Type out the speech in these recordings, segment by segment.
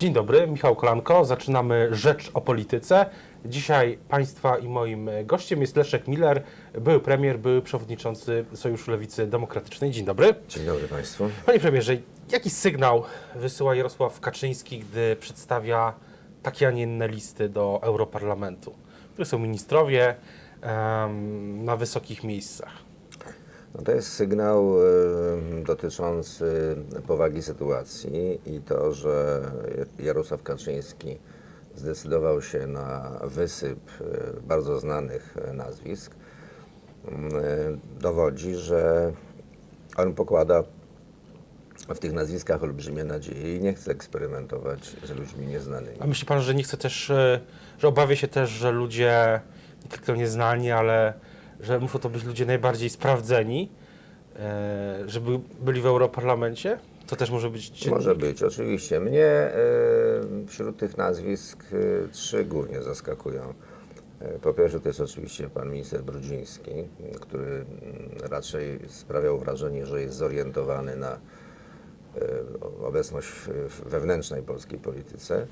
Dzień dobry, Michał Kolanko. Zaczynamy Rzecz o Polityce. Dzisiaj Państwa i moim gościem jest Leszek Miller, były premier, były przewodniczący Sojuszu Lewicy Demokratycznej. Dzień dobry. Dzień dobry Państwu. Panie premierze, jaki sygnał wysyła Jarosław Kaczyński, gdy przedstawia takie, a nie inne listy do Europarlamentu, które są ministrowie em, na wysokich miejscach? No to jest sygnał e, dotyczący powagi sytuacji i to, że Jarosław Kaczyński zdecydował się na wysyp e, bardzo znanych e, nazwisk, m, e, dowodzi, że on pokłada w tych nazwiskach olbrzymie nadzieje i nie chce eksperymentować z ludźmi nieznanymi. A myśli Pan, że nie chce też, że obawia się też, że ludzie nie tylko nieznani, ale że muszą to być ludzie najbardziej sprawdzeni, e, żeby byli w Europarlamencie? To też może być czynnik. Może być, oczywiście. Mnie e, wśród tych nazwisk e, trzy głównie zaskakują. Po pierwsze to jest oczywiście pan minister Brudziński, który mm, raczej sprawiał wrażenie, że jest zorientowany na obecność wewnętrznej polskiej polityce.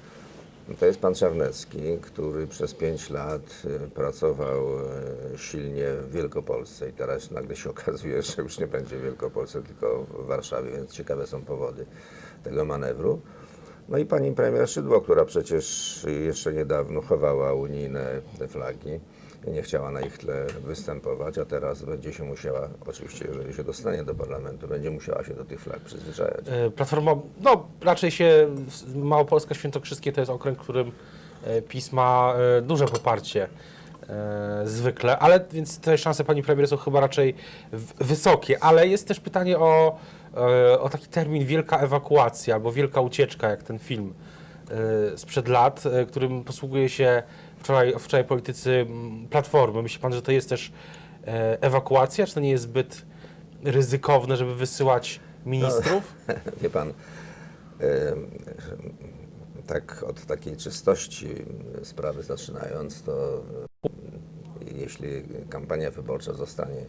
To jest pan Czarnecki, który przez pięć lat e, pracował e, silnie w Wielkopolsce i teraz nagle się okazuje, że już nie będzie w Wielkopolsce, tylko w Warszawie, więc ciekawe są powody tego manewru. No i pani premier Szydło, która przecież jeszcze niedawno chowała unijne flagi nie chciała na ich tle występować, a teraz będzie się musiała, oczywiście jeżeli się dostanie do parlamentu, będzie musiała się do tych flag przyzwyczajać. E, Platforma, no raczej się Małopolska Świętokrzyskie to jest okręg, którym e, PiS ma e, duże poparcie zwykle, ale więc te szanse pani premier są chyba raczej wysokie, ale jest też pytanie o, o taki termin wielka ewakuacja albo wielka ucieczka, jak ten film sprzed lat, którym posługuje się wczoraj, wczoraj politycy Platformy. Myśli pan, że to jest też e, ewakuacja, czy to nie jest zbyt ryzykowne, żeby wysyłać ministrów? Wie pan, e, tak od takiej czystości sprawy zaczynając, to e, jeśli kampania wyborcza zostanie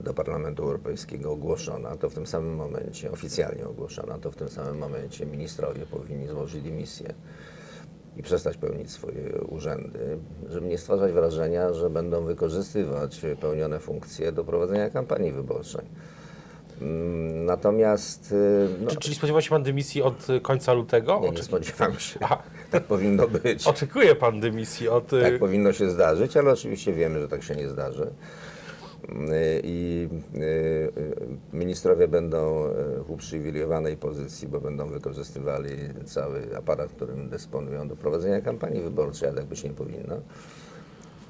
do Parlamentu Europejskiego ogłoszona, to w tym samym momencie, oficjalnie ogłoszona, to w tym samym momencie ministrowie powinni złożyć dymisję i przestać pełnić swoje urzędy, żeby nie stwarzać wrażenia, że będą wykorzystywać pełnione funkcje do prowadzenia kampanii wyborczej. Mm, Natomiast y, no, Czy, czyli spodziewa się pan dymisji od końca lutego? nie, nie spodziewam się. Aha. Tak powinno być. Oczekuje pan dymisji od. y, Tak powinno się zdarzyć, ale oczywiście wiemy, że tak się nie zdarzy. Y, I y, y, ministrowie będą w uprzywilejowanej pozycji, bo będą wykorzystywali cały aparat, którym dysponują do prowadzenia kampanii wyborczej, a tak być nie powinno.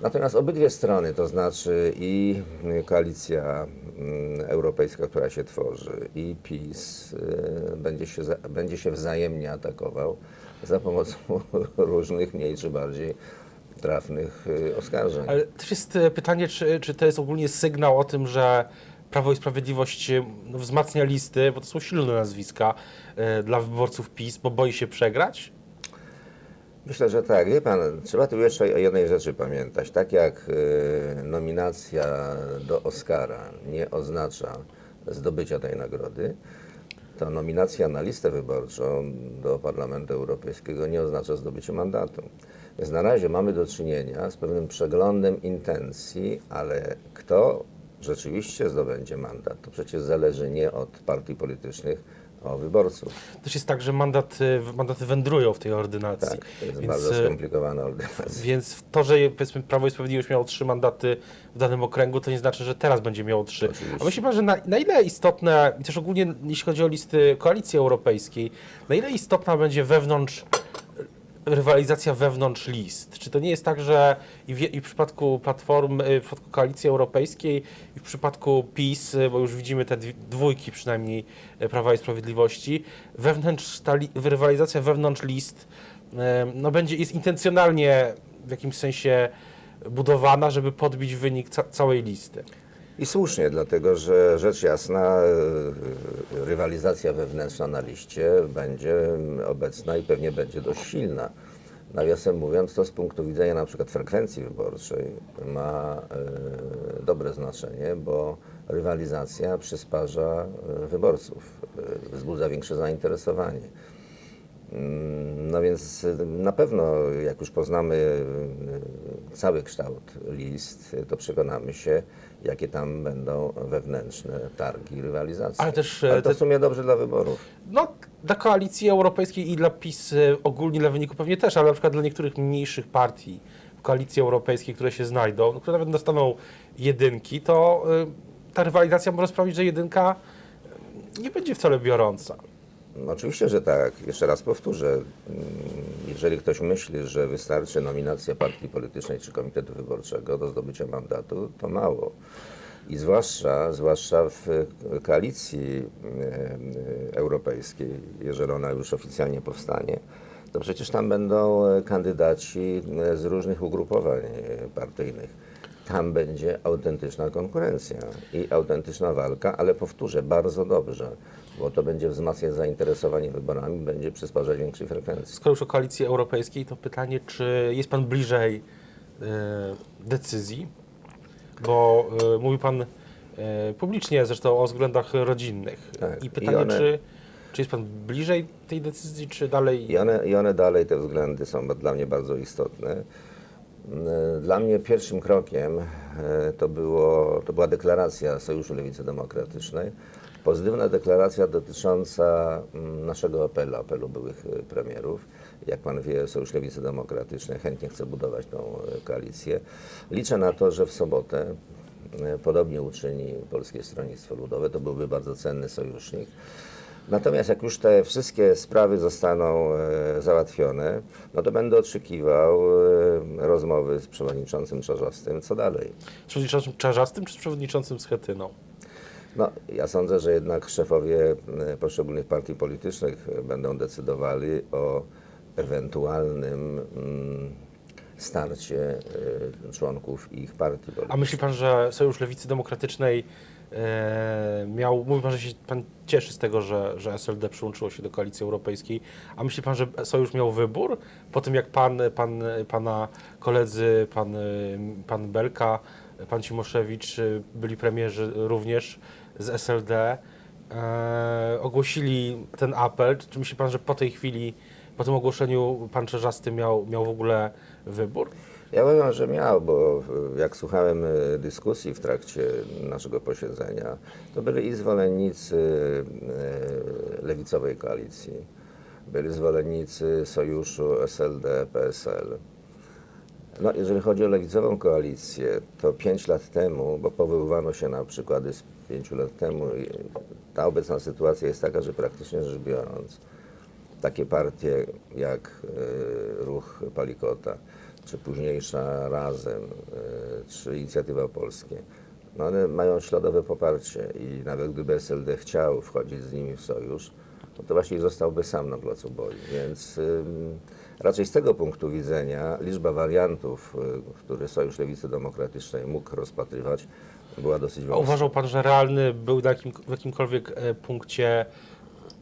Natomiast obydwie strony, to znaczy i koalicja europejska, która się tworzy, i PiS będzie się, będzie się wzajemnie atakował za pomocą różnych mniej czy bardziej trafnych y, oskarżeń. Ale też jest y, pytanie, czy, czy to jest ogólnie sygnał o tym, że Prawo i Sprawiedliwość y, no, wzmacnia listy, bo to są silne nazwiska y, dla wyborców PiS, bo boi się przegrać? Myślę, że tak. Wie pan, trzeba tu jeszcze o jednej rzeczy pamiętać. Tak jak nominacja do Oscara nie oznacza zdobycia tej nagrody, to nominacja na listę wyborczą do Parlamentu Europejskiego nie oznacza zdobycia mandatu. Więc na razie mamy do czynienia z pewnym przeglądem intencji, ale kto rzeczywiście zdobędzie mandat, to przecież zależy nie od partii politycznych, a od wyborców. Też jest tak, że mandat, y, mandaty wędrują w tej ordynacji. Tak, to jest Więc, bardzo y, skomplikowana ordynacja. Więc to, że powiedzmy Prawo i Sprawiedliwość miało trzy mandaty w danym okręgu, to nie znaczy, że teraz będzie miało trzy. Oczywiście. A myśli pan, że na, na ile istotne, i też ogólnie jeśli chodzi o listy koalicji europejskiej, na ile istotna będzie wewnątrz rywalizacja wewnątrz list? Czy to nie jest tak, że i w, i w przypadku Platformy, w przypadku Koalicji Europejskiej, i w przypadku PiS, bo już widzimy te dwójki przynajmniej e, Prawa i Sprawiedliwości, wewnątrz, ta li, rywalizacja wewnątrz list no będzie, jest intencjonalnie w jakimś sensie budowana, żeby podbić wynik ca całej listy. I słusznie, dlatego że rzecz jasna, y, rywalizacja wewnętrzna na liście będzie obecna i pewnie będzie dość silna. Nawiasem mówiąc, to z punktu widzenia na przykład frekwencji wyborczej ma y, dobre znaczenie, bo rywalizacja przysparza wyborców, wzbudza większe zainteresowanie. Mm, No więc na pewno, jak już poznamy cały kształt list, to przekonamy się, jakie tam będą wewnętrzne targi rywalizacje. Ale też, e, Ale to w sumie dobrze dla wyborów. No, dla koalicji europejskiej i dla PiS y, ogólnie dla wyniku pewnie też, ale na przykład dla niektórych mniejszych partii w koalicji europejskiej, które się znajdą, no, które nawet dostaną jedynki, to y, ta rywalizacja może sprawić, że jedynka y, nie będzie wcale biorąca. Oczywiście, że tak. Jeszcze raz powtórzę. Mm, Jeżeli ktoś myśli, że wystarczy nominacja partii politycznej czy komitetu wyborczego do zdobycia mandatu, to mało. I zwłaszcza, zwłaszcza w koalicji e, europejskiej, jeżeli ona już oficjalnie powstanie, to przecież tam będą e, kandydaci e, z różnych ugrupowań partyjnych. Tam będzie autentyczna konkurencja i autentyczna walka, ale powtórzę, bardzo dobrze, bo to będzie wzmacniać zainteresowanie wyborami, będzie przysparzać większej frekwencji. Skoro już o koalicji europejskiej, to pytanie, czy jest Pan bliżej y, decyzji? Bo y, mówił Pan y, publicznie zresztą o względach rodzinnych. Tak, I i pytanie, one- czy, czy jest Pan bliżej tej decyzji, czy dalej... I one, I one dalej, te względy są dla mnie bardzo istotne. Mm, Dla mnie pierwszym krokiem e, to, było, to była deklaracja Sojuszu Lewicy Demokratycznej. Pozytywna deklaracja dotycząca mm, naszego apelu, apelu byłych e, premierów. Jak pan wie, Sojusz Lewicy Demokratycznej chętnie chce budować tą e, koalicję. Liczę na to, że w sobotę e, podobnie uczyni Polskie Stronnictwo Ludowe. To byłby bardzo cenny sojusznik. Natomiast jak już te wszystkie sprawy zostaną e, załatwione, no to będę oczekiwał e, rozmowy z przewodniczącym Czarzastym. Co dalej? Z przewodniczącym Czarzastym, czy z przewodniczącym Schetyną? No, ja sądzę, że jednak szefowie e, poszczególnych partii politycznych będą decydowali o ewentualnym mm, starcie członków ich partii A politycznych. myśli pan, że Sojusz Lewicy Demokratycznej miał, mówi pan, że się pan cieszy z tego, że, że SLD przyłączyło się do koalicji europejskiej, a myśli pan, że Sojusz miał wybór po tym, jak pan, pan pana koledzy, pan, pan Belka, pan Cimoszewicz e, byli premierzy również z SLD, e, ogłosili ten apel. Czy myśli pan, że po tej chwili, po tym ogłoszeniu pan Czerzasty miał, miał w ogóle wybór? Ja uważam, że miał, bo jak słuchałem e, dyskusji w trakcie naszego posiedzenia, to byli i zwolennicy e, lewicowej koalicji, byli zwolennicy sojuszu SLD, PSL. No, jeżeli chodzi o lewicową koalicję, to pięć lat temu, bo powoływano się na przykłady z pięciu lat temu, ta obecna sytuacja jest taka, że praktycznie rzecz biorąc, takie partie jak e, Ruch Palikota, czy późniejsza Razem, czy Inicjatywa Polskie, no one mają śladowe poparcie i nawet gdyby SLD chciał wchodzić z nimi w sojusz, no to właściwie zostałby sam na placu boju. Więc ym, raczej z tego punktu widzenia liczba wariantów, y, które Sojusz Lewicy Demokratycznej mógł rozpatrywać, była dosyć A wąska. uważał pan, że realny był na jakim, w jakimkolwiek e, punkcie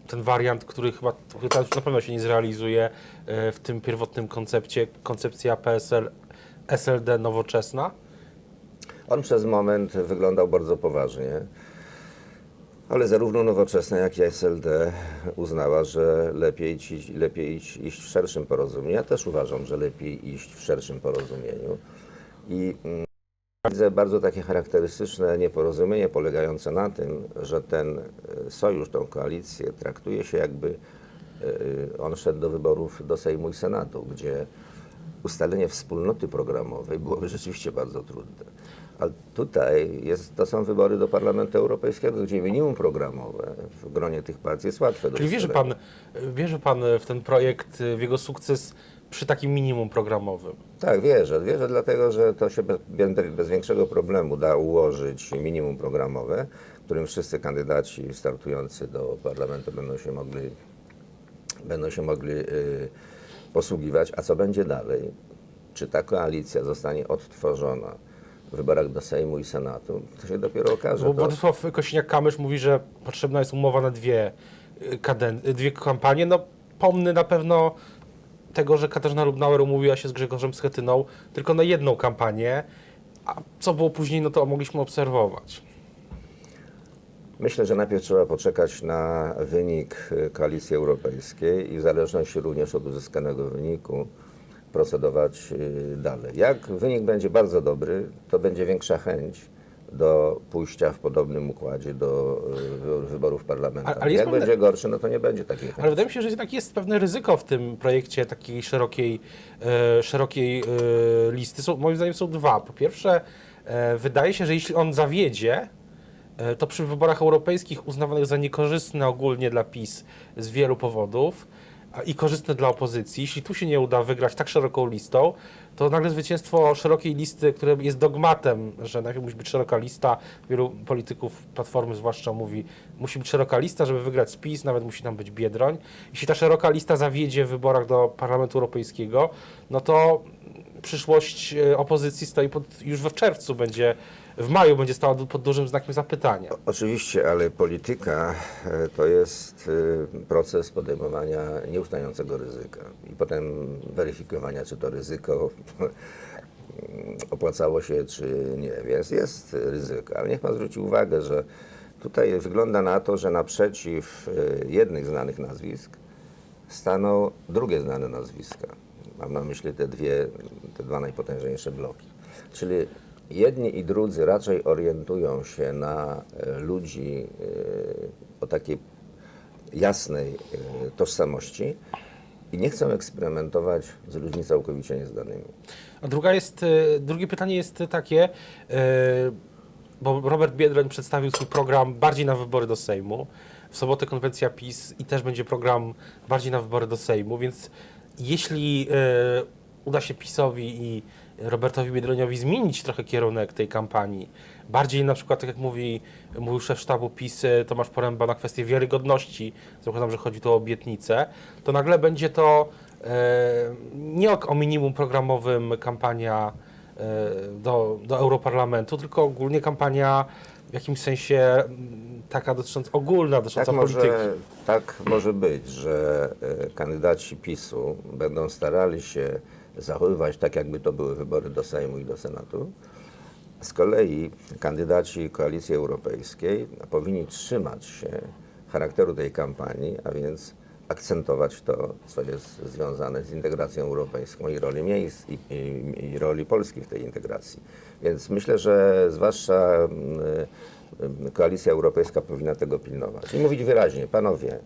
ten wariant, który chyba na pewno się nie zrealizuje e, w tym pierwotnym koncepcie, koncepcja PSL, SLD nowoczesna? On przez moment wyglądał bardzo poważnie, ale zarówno Nowoczesna, jak i SLD uznała, że lepiej, ci, lepiej iść, iść w szerszym porozumieniu. Ja też uważam, że lepiej iść w szerszym porozumieniu. I mm, widzę bardzo takie charakterystyczne nieporozumienie polegające na tym, że ten e, sojusz, tą koalicję traktuje się jakby e, on szedł do wyborów do Sejmu i Senatu, gdzie ustalenie wspólnoty programowej byłoby rzeczywiście bardzo trudne. Ale tutaj jest, to są wybory do Parlamentu Europejskiego, gdzie minimum programowe w gronie tych partii jest łatwe do Czyli wierzy ustalenia. pan, wierzy pan w ten projekt, w jego sukces przy takim minimum programowym? Tak, wierzę. Wierzę dlatego, że to się bez, bez większego problemu da ułożyć minimum programowe, którym wszyscy kandydaci startujący do parlamentu będą się mogli, będą się mogli y, posługiwać. A co będzie dalej? Czy ta koalicja zostanie odtworzona w wyborach do Sejmu i Senatu? To się dopiero okaże. Bo Władysław Kosiniak-Kamysz mówi, że potrzebna jest umowa na dwie, y, kaden- y, dwie kampanie. No pomny na pewno tego, że Katarzyna Lubnauer umówiła się z Grzegorzem Schetyną tylko na jedną kampanię, a co było później, no to mogliśmy obserwować. Myślę, że najpierw trzeba poczekać na wynik e, koalicji europejskiej i w zależności również od uzyskanego wyniku procedować e, dalej. Jak wynik będzie bardzo dobry, to będzie większa chęć do pójścia w podobnym układzie do e, wyborów parlamentarnych. ale Jak pewne- będzie gorszy, no to nie będzie takiej chęci. Ale wydaje mi się, że jednak jest pewne ryzyko w tym projekcie takiej szerokiej, e, szerokiej e, listy. Są, moim zdaniem są dwa. Po pierwsze, e, wydaje się, że jeśli on zawiedzie, e, to przy wyborach europejskich uznawanych za niekorzystne ogólnie dla PiS z wielu powodów i korzystne dla opozycji, jeśli tu się nie uda wygrać tak szeroką listą, to nagle zwycięstwo szerokiej listy, które jest dogmatem, że najpierw musi być szeroka lista, wielu polityków Platformy zwłaszcza mówi, musi być szeroka lista, żeby wygrać spis, nawet musi tam być Biedroń. Jeśli ta szeroka lista zawiedzie w wyborach do Parlamentu Europejskiego, no to przyszłość e, opozycji stoi pod, już w czerwcu będzie, w maju będzie stała pod dużym znakiem zapytania. Oczywiście, ale polityka e, to jest e, proces podejmowania nieustającego ryzyka i potem weryfikowania, czy to ryzyko opłacało się, czy nie. Więc jest ryzyko, ale niech pan zwróci uwagę, że tutaj wygląda na to, że naprzeciw e, jednych znanych nazwisk staną drugie znane nazwiska. Mam na myśli te dwie, te dwa najpotężniejsze bloki. Czyli jedni i drudzy raczej orientują się na e, ludzi e, o takiej jasnej e, tożsamości i nie chcą eksperymentować z ludźmi całkowicie nieznanymi. A druga jest, drugie pytanie jest takie, bo Robert Biedroń przedstawił swój program bardziej na wybory do Sejmu. W sobotę konwencja PiS i też będzie program bardziej na wybory do Sejmu, więc jeśli uda się PiSowi i Robertowi Biedroniowi zmienić trochę kierunek tej kampanii, bardziej na przykład, tak jak mówi, mówił szef sztabu PiS e, Tomasz Poręba na kwestię wiarygodności, zakładam, że chodzi tu o obietnicę, to nagle będzie to e, nie o, o minimum programowym kampania e, do, do Europarlamentu, tylko ogólnie kampania w jakimś sensie mm, taka dotycząca, ogólna dotycząca Tak może, polityki. tak może być, że e, kandydaci PiSu będą starali się zachowywać tak, jakby to były wybory do Sejmu i do Senatu. Z kolei kandydaci Koalicji Europejskiej powinni trzymać się charakteru tej kampanii, a więc akcentować to, co jest związane z integracją europejską i roli miejsc i, i, i roli Polski w tej integracji. Więc myślę, że zwłaszcza mm, y, Koalicja Europejska powinna tego pilnować. I mówić wyraźnie, panowie,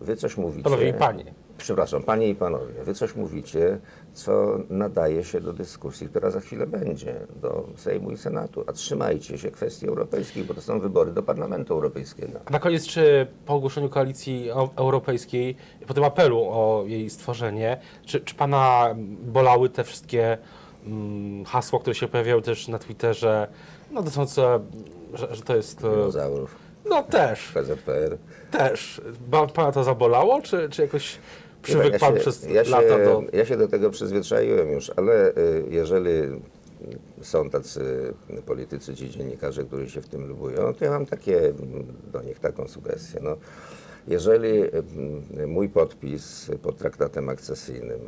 wy coś mówicie. Panowie i panie. Przepraszam, panie i panowie, wy coś mówicie, co nadaje się do dyskusji, która za chwilę będzie, do Sejmu i Senatu. A trzymajcie się kwestii europejskich, bo to są wybory do Parlamentu Europejskiego. A na koniec, czy po ogłoszeniu koalicji europejskiej, po tym apelu o jej stworzenie, czy, czy pana bolały te wszystkie mm, hasła, które się pojawiały też na Twitterze, no dotyczące, że, że to jest... e, Dinozaurów, No też, PZPR. też. Pana to zabolało, czy, czy jakoś przywykł ja pan się, przez ja się, lata do... Ja się do tego przyzwyczaiłem już, ale y, jeżeli są tacy politycy czy dziennikarze, którzy się w tym lubują, to ja mam takie do nich taką sugestię. No, jeżeli mm, mój podpis pod traktatem akcesyjnym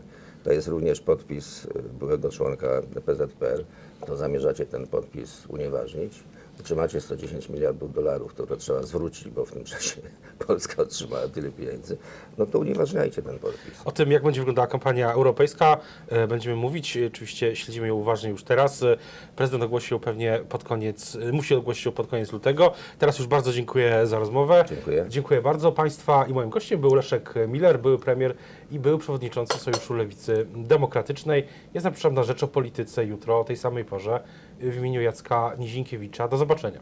to jest również podpis y, byłego członka PZPR, to zamierzacie ten podpis unieważnić. Otrzymacie 110 miliardów dolarów, które trzeba zwrócić, bo w tym czasie Polska otrzymała tyle pieniędzy, no to unieważniajcie ten podpis. O tym, jak będzie wyglądała kampania europejska, e, będziemy mówić. Oczywiście śledzimy ją uważnie już teraz. E, Prezydent ogłosił pewnie pod koniec, e, musi ogłosić ją pod koniec lutego. Teraz już bardzo dziękuję za rozmowę. Dziękuję. Dziękuję bardzo Państwa i moim gościem był Leszek Miller, były premier i był przewodniczący Sojuszu Lewicy Demokratycznej. Ja zapraszam na Rzecz o Polityce jutro o tej samej porze w imieniu Jacka Nizinkiewicza. Do zobaczenia.